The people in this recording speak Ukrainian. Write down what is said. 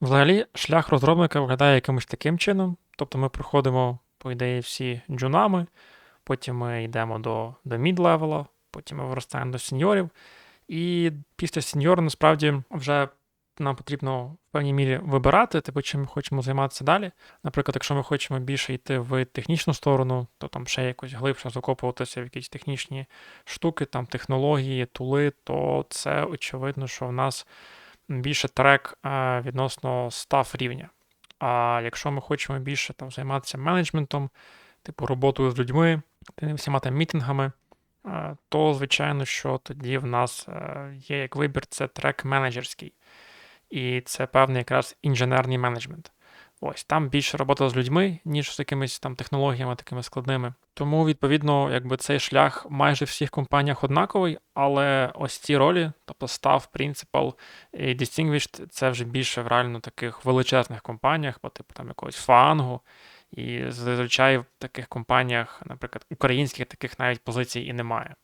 Взагалі, шлях розробника виглядає якимось таким чином. Тобто ми проходимо, по ідеї, всі джунами, потім ми йдемо до, до мід-левела, потім ми виростаємо до сеньорів. І після сеньора насправді вже нам потрібно в певній мірі вибирати, типу, чим ми хочемо займатися далі. Наприклад, якщо ми хочемо більше йти в технічну сторону, то там ще якось глибше закопуватися в якісь технічні штуки, там технології, тули, то це очевидно, що в нас більше трек е, відносно став рівня. А якщо ми хочемо більше там займатися менеджментом, типу роботою з людьми, всіма там мітингами, е, то звичайно, що тоді в нас е, є як вибір, це трек менеджерський. І це певний якраз інженерний менеджмент. Ось там більше робота з людьми, ніж з якимись там технологіями такими складними. Тому, відповідно, якби цей шлях майже в всіх компаніях однаковий, але ось ці ролі, тобто Staff, Principal і Distinguished, це вже більше в реально таких величезних компаніях, по типу там якогось фангу. І зазвичай в таких компаніях, наприклад, українських таких навіть позицій і немає.